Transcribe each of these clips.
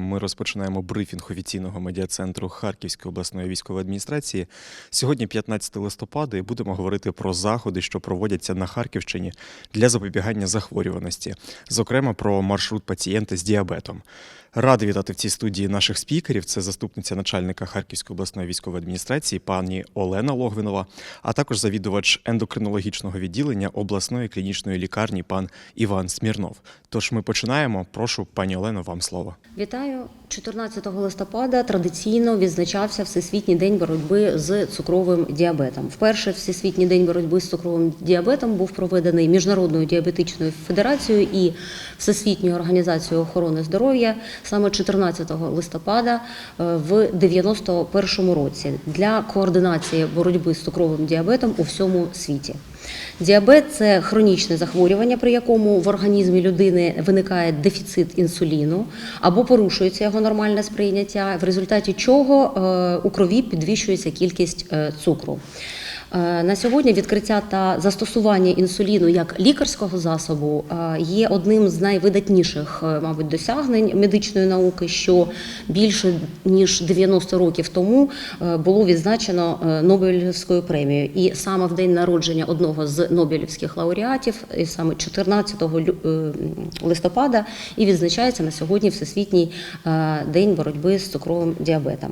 Ми розпочинаємо брифінг офіційного медіа-центру Харківської обласної військової адміністрації. Сьогодні 15 листопада, і будемо говорити про заходи, що проводяться на Харківщині для запобігання захворюваності, зокрема про маршрут пацієнта з діабетом. Радий вітати в цій студії наших спікерів. Це заступниця начальника Харківської обласної військової адміністрації пані Олена Логвинова, а також завідувач ендокринологічного відділення обласної клінічної лікарні пан Іван Смірнов. Тож ми починаємо. Прошу, пані Олено, вам слово. Вітаю 14 листопада. Традиційно відзначався Всесвітній день боротьби з цукровим діабетом. Вперше Всесвітній день боротьби з цукровим діабетом був проведений Міжнародною діабетичною федерацією і Всесвітньою організацією охорони здоров'я саме 14 листопада е, в 91 році для координації боротьби з цукровим діабетом у всьому світі. Діабет це хронічне захворювання, при якому в організмі людини виникає дефіцит інсуліну або порушується його нормальне сприйняття, в результаті чого е, у крові підвищується кількість е, цукру. Е, На сьогодні відкриття та застосування інсуліну як лікарського засобу е, є одним з найвидатніших, е, мабуть, досягнень медичної науки, що більше ніж 90 років тому було відзначено Нобелівською премією. І саме в день народження одного з Нобелівських лауреатів, і саме 14 лю- е, листопада, і відзначається на сьогодні Всесвітній день боротьби з цукровим діабетом.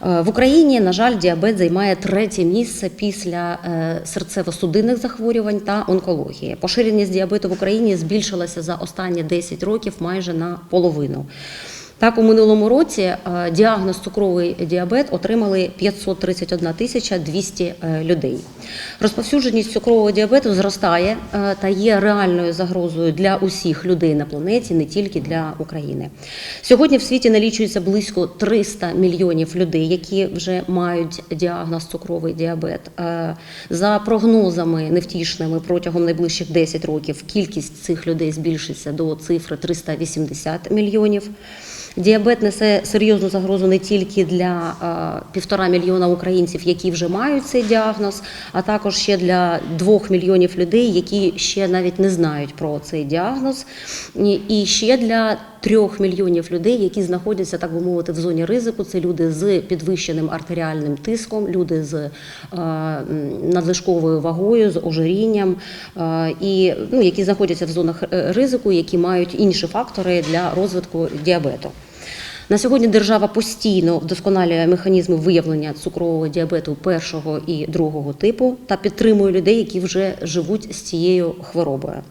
В Україні, на жаль, діабет займає третє місце після е, серцево-судинних захворювань та онкології. Поширеність діабету в Україні збільшилася за останні 10 років майже на половину. Так, у минулому році е, діагноз цукровий діабет отримали 531 тисяча 200 е, людей. Розповсюдженість цукрового діабету зростає е, та є реальною загрозою для усіх людей на планеті, не тільки для України. Сьогодні в світі налічується близько 300 мільйонів людей, які вже мають діагноз цукровий діабет. За прогнозами невтішними протягом найближчих 10 років кількість цих людей збільшиться до цифри 380 мільйонів. Діабет несе серйозну загрозу не тільки для е, півтора мільйона українців, які вже мають цей діагноз, а також ще для двох мільйонів людей, які ще навіть не знають про цей діагноз, і- ще для трьох мільйонів людей, які знаходяться, так би мовити, в зоні ризику. Це люди з підвищеним артеріальним тиском, люди з е, надлишковою вагою, з ожирінням, е, і ну, які знаходяться в зонах ризику, які мають інші фактори для розвитку діабету. На сьогодні держава постійно вдосконалює механізми виявлення цукрового діабету першого і другого типу та підтримує людей, які вже живуть з цією хворобою.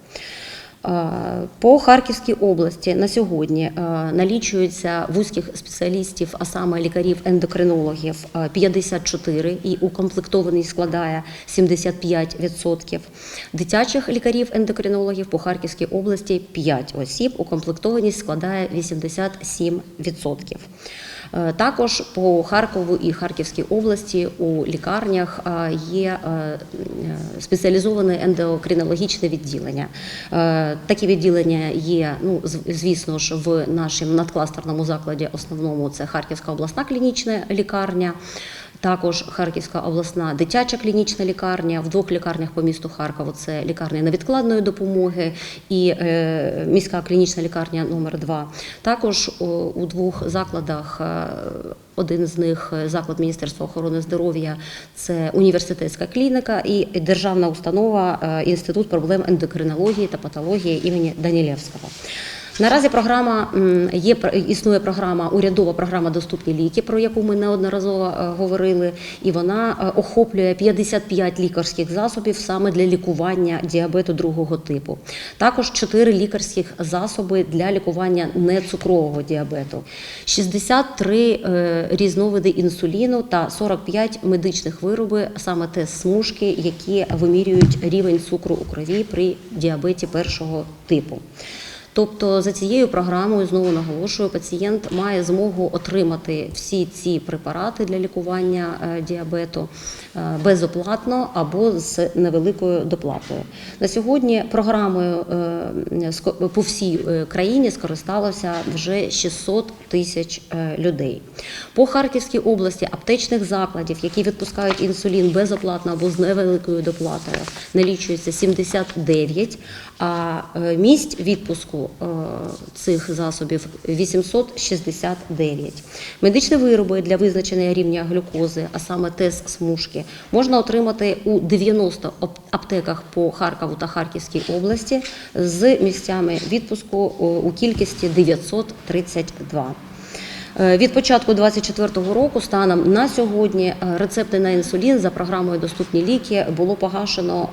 Е, По Харківській області на сьогодні е, налічується вузьких спеціалістів, а саме лікарів-ендокринологів, е, 54 і укомплектованість складає 75%. Дитячих лікарів-ендокринологів по Харківській області 5 осіб, укомплектованість складає 87%. Е, Також по Харкову і Харківській області у лікарнях е, є е, спеціалізоване ендокринологічне відділення. Такі відділення є, ну звісно ж, в нашому надкластерному закладі. Основному це Харківська обласна клінічна лікарня. Також Харківська обласна дитяча клінічна лікарня в двох лікарнях по місту Харкову це лікарня невідкладної допомоги і е, міська клінічна лікарня номер 2 Також у двох закладах. е, Один з них е, заклад Міністерства охорони здоров'я це університетська клініка і державна установа Інститут проблем ендокринології та патології імені Данілєвського. Наразі програма є існує програма, урядова програма Доступні ліки, про яку ми неодноразово е, говорили, і вона е, охоплює 55 лікарських засобів саме для лікування діабету другого типу. Також 4 лікарських засоби для лікування нецукрового діабету, 63 е, різновиди інсуліну та 45 медичних вироби, саме те смужки, які вимірюють рівень цукру у крові при діабеті першого типу. Тобто за цією програмою знову наголошую, пацієнт має змогу отримати всі ці препарати для лікування е, діабету е, безоплатно або з невеликою доплатою. На сьогодні програмою е, по всій країні скористалося вже 600 тисяч людей. По Харківській області аптечних закладів, які відпускають інсулін безоплатно або з невеликою доплатою, налічується 79, а місць відпуску е, цих засобів 869. Медичні вироби для визначення рівня глюкози, а саме тест смужки, можна отримати у 90 аптеках по Харкову та Харківській області з місцями відпуску е, у кількості 932. Е, Від початку 2024 року станом на сьогодні рецепти на інсулін за програмою Доступні ліки було погашено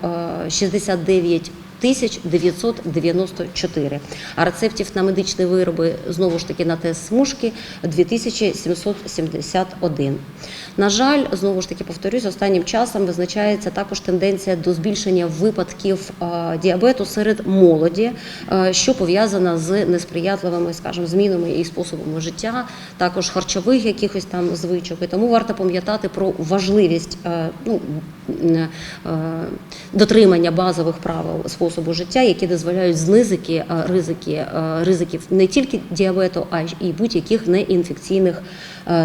е, 69 тисяч 994, а рецептів на медичні вироби знову ж таки на тест смужки 2771. На жаль, знову ж таки повторюсь, останнім часом визначається також тенденція до збільшення випадків е, діабету серед молоді, е, що пов'язана з несприятливими, скажімо, змінами і способами життя, також харчових якихось там звичок. І тому варто пам'ятати про важливість е, ну, дотримання базових правил способу життя, які дозволяють знизити ризики, ризиків не тільки діабету, а й будь-яких неінфекційних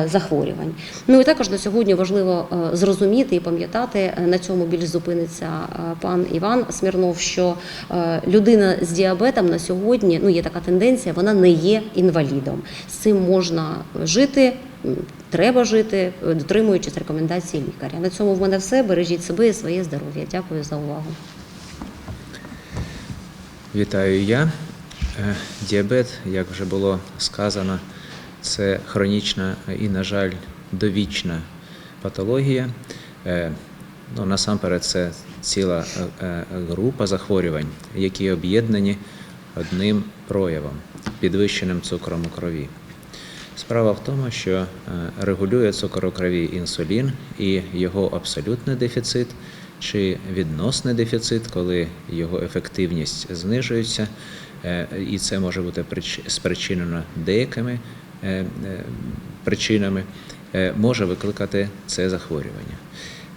захворювань. Ну і також на сьогодні важливо е, зрозуміти і пам'ятати, е, на цьому більш зупиниться е, пан Іван Смірнов, що е, людина з діабетом на сьогодні ну є така тенденція, вона не є інвалідом. З цим можна жити. Треба жити, е, дотримуючись рекомендацій лікаря. На цьому в мене все. Бережіть себе і своє здоров'я. Дякую за увагу. Вітаю я. Е, Діабет, як вже було сказано, це хронічна і, на жаль, довічна патологія. Е, Ну, насамперед, це ціла е, е, група захворювань, які об'єднані одним проявом підвищеним цукром у крові. Справа в тому, що регулює цукор у крові інсулін і його абсолютний дефіцит чи відносний дефіцит, коли його ефективність знижується, і це може бути спричинено деякими причинами, е, може викликати це захворювання.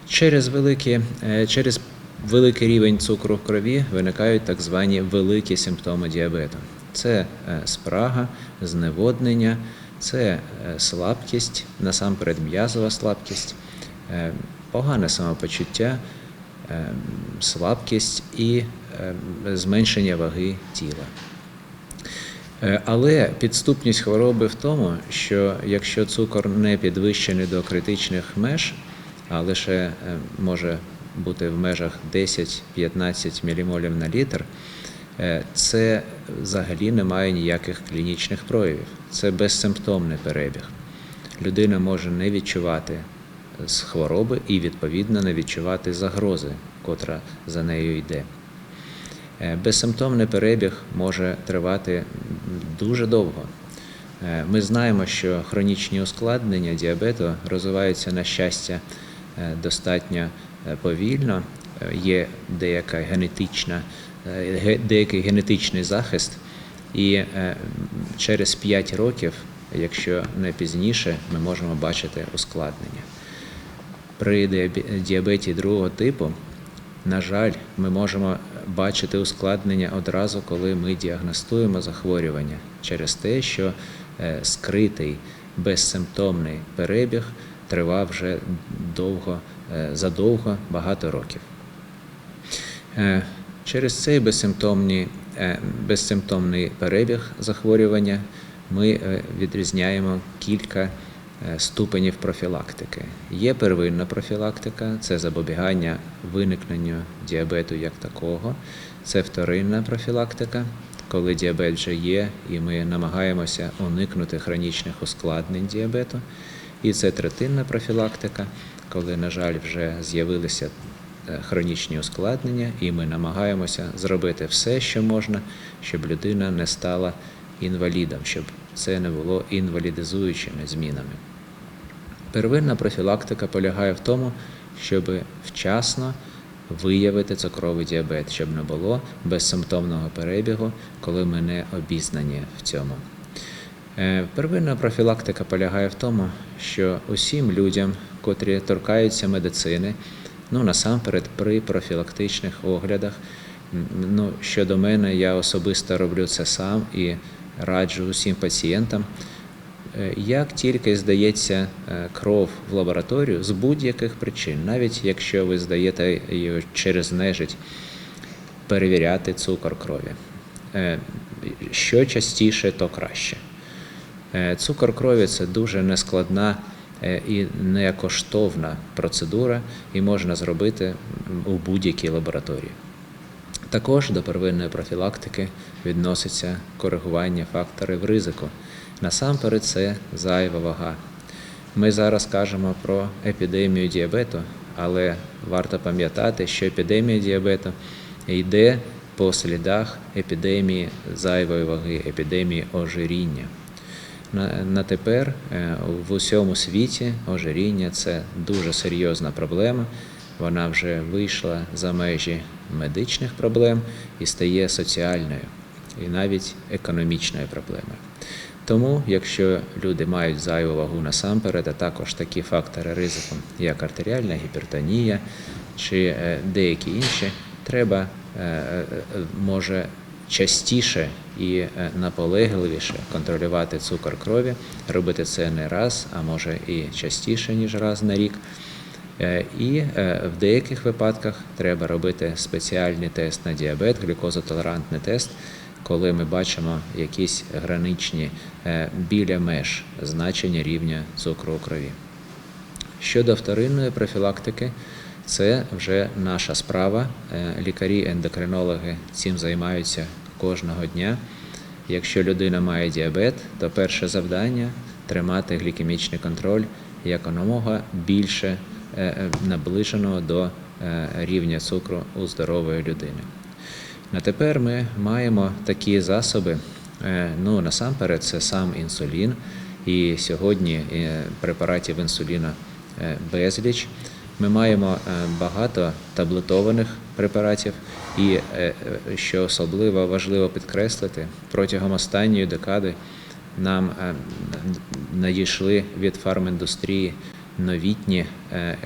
Через великі, е, через великий рівень цукру в крові виникають так звані великі симптоми діабету. Це е, спрага, зневоднення, це е, слабкість, насамперед м'язова слабкість, е, погане самопочуття, е, слабкість і е, зменшення ваги тіла. Е, Але підступність хвороби в тому, що якщо цукор не підвищений до критичних меж, а лише е, може бути в межах 10-15 мілімолів на літр, е, це взагалі не має ніяких клінічних проявів. Це безсимптомний перебіг. Людина може не відчувати з хвороби і, відповідно, не відчувати загрози, котра за нею йде. Е, Безсимптомний перебіг може тривати дуже довго. Е, Ми знаємо, що хронічні ускладнення діабету розвиваються на щастя е, достатньо повільно. Є деяка генетична, деякий генетичний захист, і через 5 років, якщо не пізніше, ми можемо бачити ускладнення. При діабеті другого типу, на жаль, ми можемо бачити ускладнення одразу, коли ми діагностуємо захворювання через те, що е, скритий безсимптомний перебіг тривав вже довго, е, задовго багато років. Е, Через цей безсимптомний, безсимптомний перебіг захворювання ми відрізняємо кілька ступенів профілактики. Є первинна профілактика, це запобігання виникненню діабету як такого. Це вторинна профілактика, коли діабет вже є, і ми намагаємося уникнути хронічних ускладнень діабету. І це третинна профілактика, коли, на жаль, вже з'явилися е, хронічні ускладнення, і ми намагаємося зробити все, що можна, щоб людина не стала інвалідом, щоб це не було інвалідизуючими змінами. Первинна профілактика полягає в тому, щоб вчасно виявити цукровий діабет, щоб не було безсимптомного перебігу, коли ми не обізнані в цьому. Е, Первинна профілактика полягає в тому, що усім людям, котрі торкаються медицини, ну насамперед при профілактичних оглядах, ну щодо мене, я особисто роблю це сам і раджу усім пацієнтам. Е, Як тільки здається е, кров в лабораторію з будь-яких причин, навіть якщо ви здаєте її через нежить, перевіряти цукор крові. Е, що частіше, то краще. Цукор крові це дуже нескладна і некоштовна процедура, і можна зробити у будь-якій лабораторії. Також до первинної профілактики відноситься коригування факторів ризику. Насамперед, це зайва вага. Ми зараз кажемо про епідемію діабету, але варто пам'ятати, що епідемія діабету йде по слідах епідемії зайвої ваги, епідемії ожиріння. На, на тепер е, в усьому світі ожиріння це дуже серйозна проблема. Вона вже вийшла за межі медичних проблем і стає соціальною і навіть економічною проблемою. Тому, якщо люди мають зайву вагу насамперед, а також такі фактори ризику, як артеріальна гіпертонія чи е, деякі інші, треба е, е, може частіше і наполегливіше контролювати цукор крові, робити це не раз, а може і частіше, ніж раз на рік. І в деяких випадках треба робити спеціальний тест на діабет, глюкозотолерантний тест, коли ми бачимо якісь граничні е, біля меж значення рівня цукру у крові. Щодо вторинної профілактики, це вже наша справа. Е, Лікарі-ендокринологи цим займаються кожного дня. Якщо людина має діабет, то перше завдання тримати глікемічний контроль якомога більше е, наближеного до рівня цукру у здорової людини. На тепер ми маємо такі засоби. е, Ну, насамперед, це сам інсулін, і сьогодні е, препаратів інсуліна е, безліч. Ми маємо багато таблетованих препаратів, і що особливо важливо підкреслити, протягом останньої декади нам надійшли від фарміндустрії новітні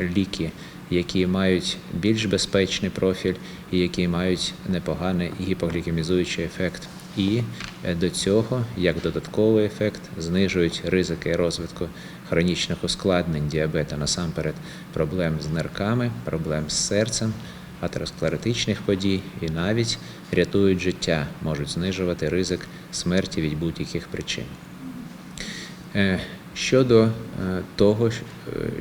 ліки, які мають більш безпечний профіль і які мають непоганий гіпоглікемізуючий ефект. І е, до цього, як додатковий ефект, знижують ризики розвитку хронічних ускладнень діабета, насамперед проблем з нирками, проблем з серцем, атеросклеротичних подій і навіть рятують життя, можуть знижувати ризик смерті від будь-яких причин. Щодо е, того, е,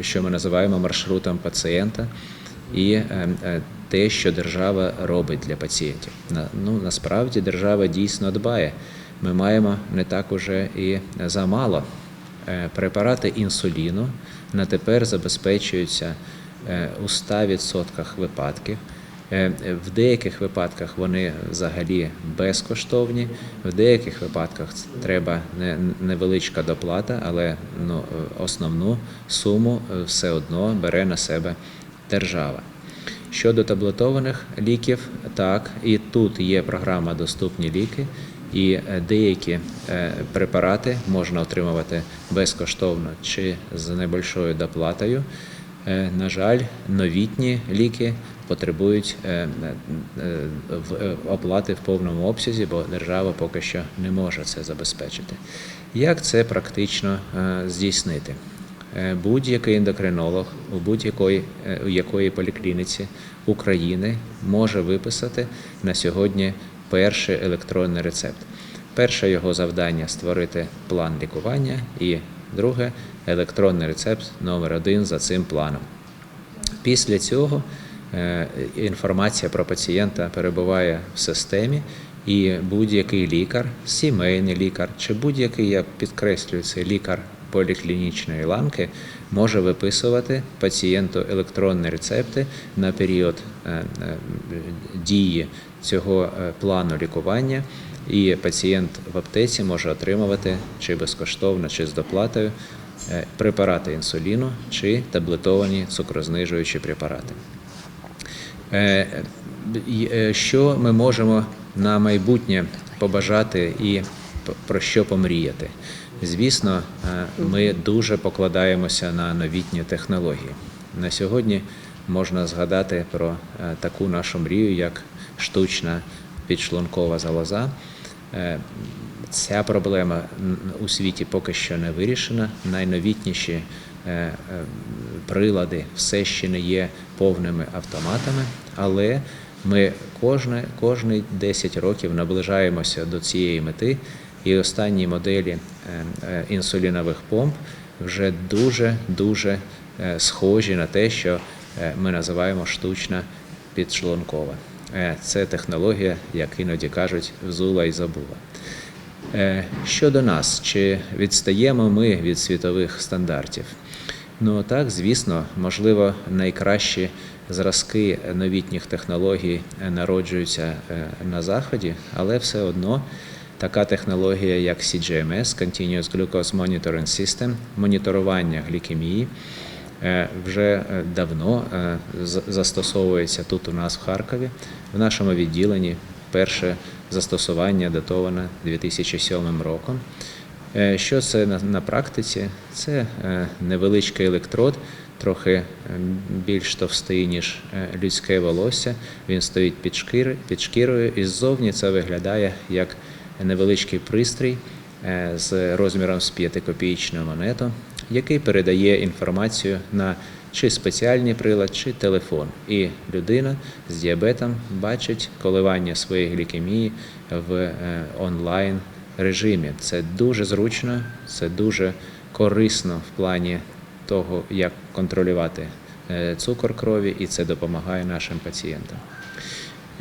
що ми називаємо маршрутом пацієнта, і е, те, що держава робить для пацієнтів. Ну, насправді держава дійсно дбає. Ми маємо не так уже і замало. Препарати інсуліну на тепер забезпечуються у 100% випадків. Е, В деяких випадках вони взагалі безкоштовні, в деяких випадках треба невеличка доплата, але ну, е, основну суму е, все одно бере на себе держава. Щодо таблетованих ліків, так, і тут є програма Доступні ліки, і деякі препарати можна отримувати безкоштовно чи з небольшою доплатою. На жаль, новітні ліки потребують е, е, е, оплати в повному обсязі, бо держава поки що не може це забезпечити. Як це практично здійснити? Будь-який ендокринолог у будь-якої якої поліклініці України може виписати на сьогодні перший електронний рецепт. Перше його завдання створити план лікування, і друге електронний рецепт номер один за цим планом. Після цього інформація про пацієнта перебуває в системі, і будь-який лікар, сімейний лікар чи будь-який, я підкреслюю, це лікар поліклінічної ланки, може виписувати пацієнту електронні рецепти на період е, е, дії цього е, плану лікування. І пацієнт в аптеці може отримувати чи безкоштовно, чи з доплатою е, препарати інсуліну чи таблетовані цукрознижуючі препарати. Е, е, Що ми можемо на майбутнє побажати і про що помріяти? Звісно, е, ми дуже покладаємося на новітні технології. На сьогодні можна згадати про таку нашу мрію, як штучна підшлункова залоза. Ця проблема у світі поки що не вирішена. Найновітніші прилади все ще не є повними автоматами, але Ми кожне, кожні 10 років наближаємося до цієї мети, і останні моделі е, е, інсулінових помп вже дуже дуже е, схожі на те, що е, ми називаємо штучна підшлункова. Е, Це технологія, як іноді кажуть, взула і забула. Е, Щодо нас, чи відстаємо ми від світових стандартів? Ну так, звісно, можливо, найкращі зразки новітніх технологій народжуються е, на заході, але все одно така технологія, як CGMS, Continuous Glucose Monitoring System, моніторування глікемії, е, вже е, давно застосовується тут у нас в Харкові, в нашому відділенні. Перше застосування датоване 2007 роком. Е, Що це на, практиці? Це е, невеличкий електрод, трохи е, більш товстий, ніж людське волосся. Він стоїть під, шкіри, під шкірою, і ззовні це виглядає як невеличкий пристрій з розміром з 5-копієчну монету, який передає інформацію на чи спеціальний прилад, чи телефон. І людина з діабетом бачить коливання своєї глікемії в онлайн режимі. Це дуже зручно, це дуже корисно в плані того, як контролювати е, цукор крові, і це допомагає нашим пацієнтам.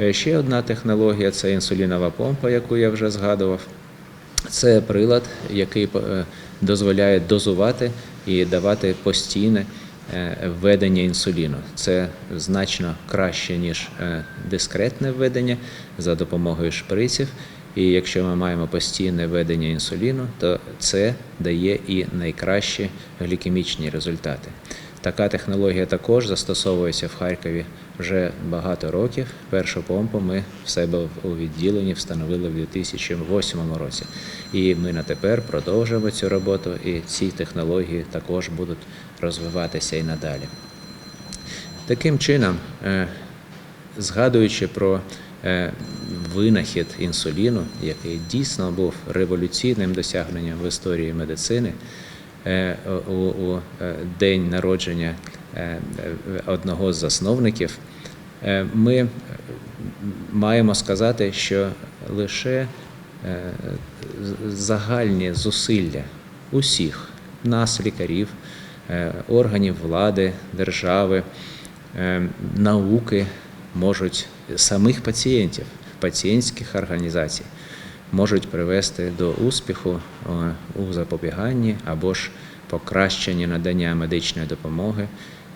Е, Ще одна технологія це інсулінова помпа, яку я вже згадував. Це прилад, який е, дозволяє дозувати і давати постійне введення інсуліну. Це значно краще, ніж дискретне введення за допомогою шприців. І якщо ми маємо постійне введення інсуліну, то це дає і найкращі глікемічні результати. Така технологія також застосовується в Харкові вже багато років. Першу помпу ми в себе у відділенні встановили в 2008 році. І ми на тепер продовжуємо цю роботу, і ці технології також будуть розвиватися і надалі. Таким чином, е, згадуючи про винахід інсуліну, який дійсно був революційним досягненням в історії медицини, е, у, е, день народження е, е, одного з засновників, е, ми е, маємо сказати, що лише е, загальні зусилля усіх нас, лікарів, е, органів влади, держави, е, науки можуть самих пацієнтів, пацієнтських організацій можуть привести до успіху е, у запобіганні або ж покращенні надання медичної допомоги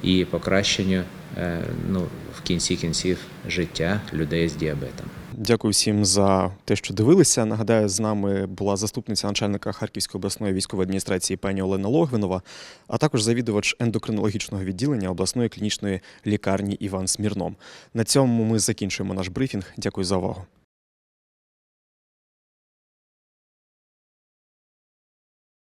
і покращенню е, ну, в кінці кінців життя людей з діабетом. Дякую всім за те, що дивилися. Нагадаю, з нами була заступниця начальника Харківської обласної військової адміністрації пані Олена Логвинова, а також завідувач ендокринологічного відділення обласної клінічної лікарні Іван Смірном. На цьому ми закінчуємо наш брифінг. Дякую за увагу.